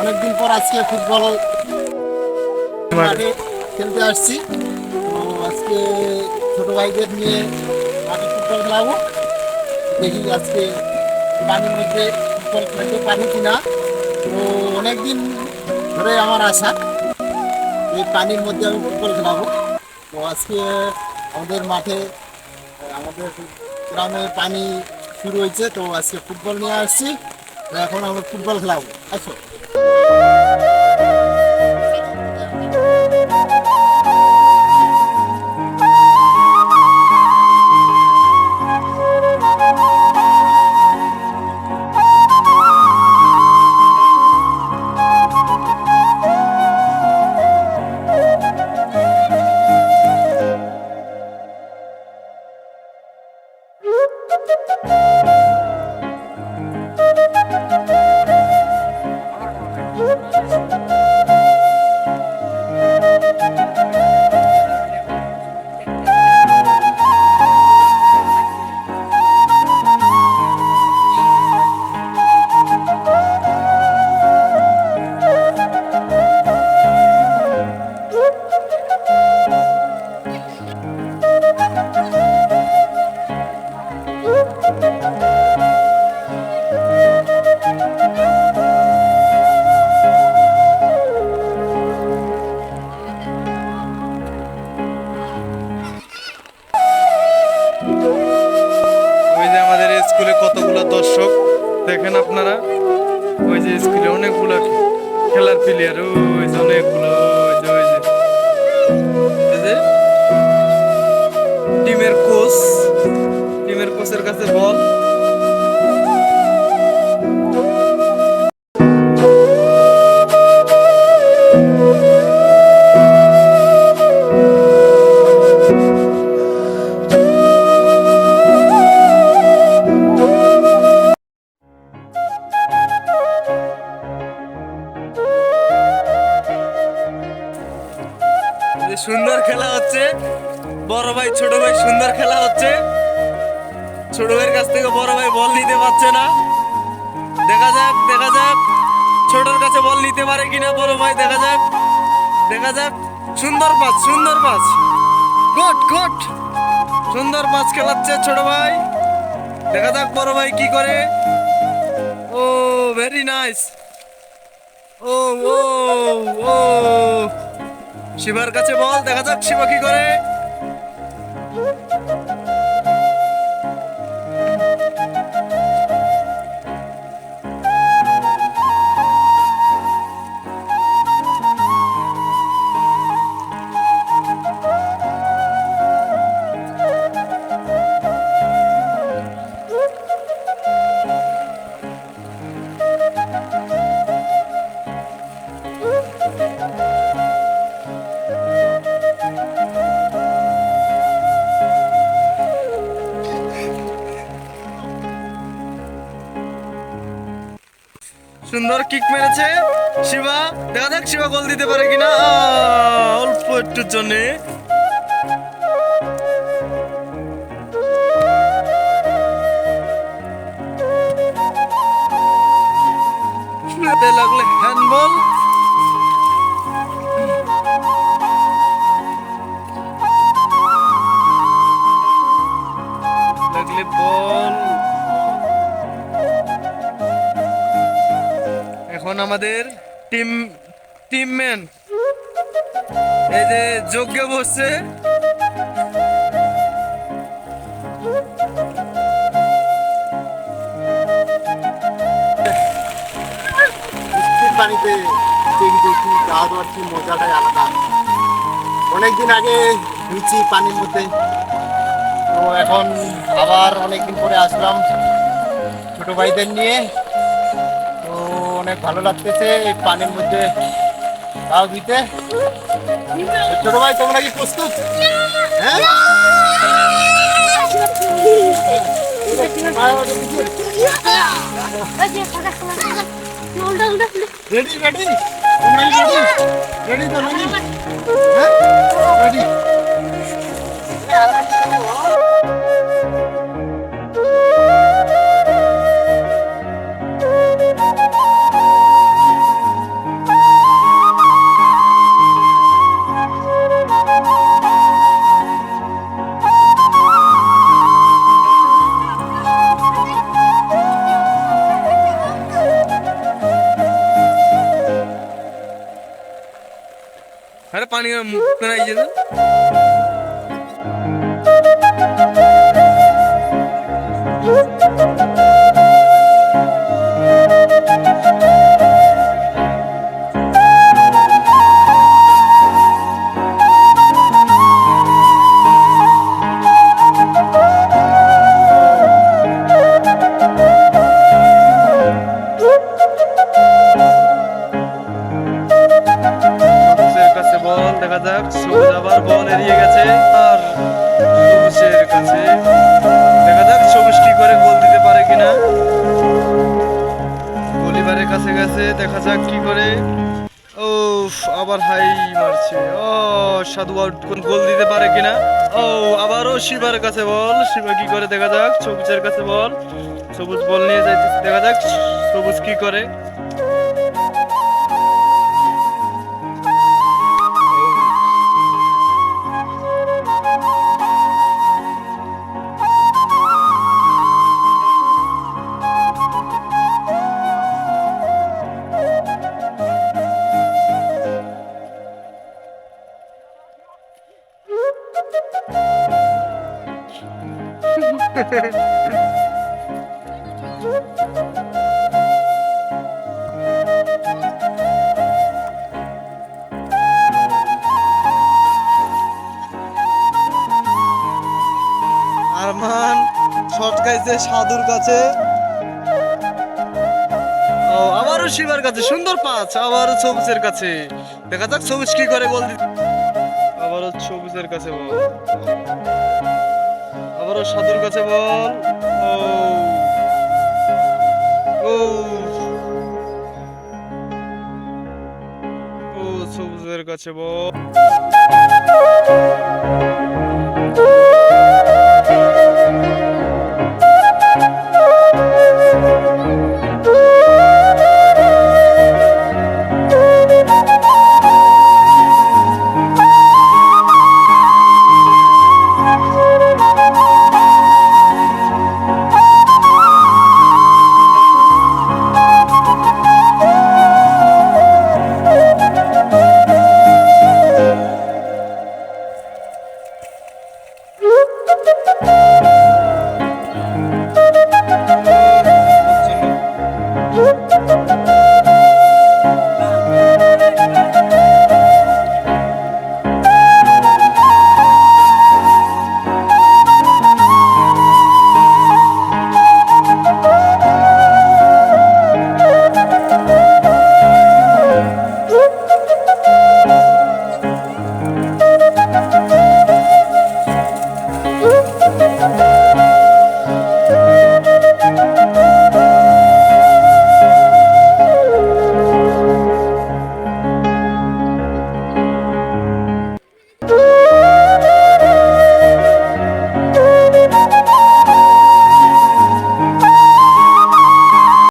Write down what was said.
অনেকদিন পর আজকে ফুটবল মাঠে খেলতে আসছি। তো আজকে ছোট ভাইদের নিয়ে মাঠে ফুটবল খেলাবো। দেখি আজকে পানির মধ্যে ফুটবল খেলতে পারি কিনা। তো অনেকদিন ধরে আমার আশা এই পানির মধ্যে আমি ফুটবল খেলাবো। তো আজকে আমাদের মাঠে, আমাদের গ্রামে পানি শুরু হয়েছে তো আজকে ফুটবল নিয়ে আসছি। এখন আমরা ফুটবল খেলাবো। আসো। দেখেন আপনারা? ওই যে স্কুলে অনেকগুলো খেলার প্লেয়ার ওই যে অনেকগুলো টিমের কোচ টিমের কোচের কাছে বল। বড় ভাই, ছোট ভাই, সুন্দর খেলা হচ্ছে। ছোট ভাইয়ের কাছ থেকে বড় ভাই বল নিতে পারছে না। দেখা যাক দেখা যাক। ছোটর কাছে বল নিতে পারে কিনা বড় ভাই, দেখা যাক। দেখা যাক। সুন্দর পাঁচ সুন্দর পাঁচ। গুড গুড সুন্দর পাঁচ খেলাচ্ছে ছোট ভাই। দেখা যাক বড় ভাই কি করে। Oh very nice oh oh oh. শিবার কাছে বল, দেখা যাক শিবা কি করে। সুন্দর কিক মেরেছে। শিবা, দেখা যাক শিবা গোল দিতে পারে কিনা। অল্প একটুর জন্যে। লাগলে হ্যান্ডবল টিম টিম ম্যান। এই যে যোগ্য বসছে। পানিতে দেখি কি মজাটাই আলাদা। অনেকদিন আগে ধুইছি পানির মধ্যে। তো এখন আবার অনেকদিন পরে আসলাম ছোট ভাইদের নিয়ে। অনেক ভালো লাগতেছে এই পানির মধ্যে গাও দিতে। ছোট ভাই, তোমরা কি প্রস্তুত? হ্যাঁ? Ready ready ready ready ready পানি পেনাই যেত সবুজের গলিবারের কাছে গেছে, দেখা যাক কি করে। ও আবার হাই মারছে। ও, সাধু আউট কোন গোল দিতে পারে কিনা? ও, আবারও শিবার কাছে বল। শিবা কি করে? দেখা যাক। সবুজের কাছে বল। সবুজ বল নিয়ে যাইতেছে। দেখা যাক সবুজ কি করে। আরমান, শর্ট খাইছে সাধুর কাছে। ও, আবারও শিবার কাছে, সুন্দর পাঁচ, আবারও সবুজের কাছে। দেখা যাক সবুজ কি করে দিতে আবারও সবুজের কাছে বল। আবারও সাধুর কাছে বল। ও ও সবুজের কাছে বল।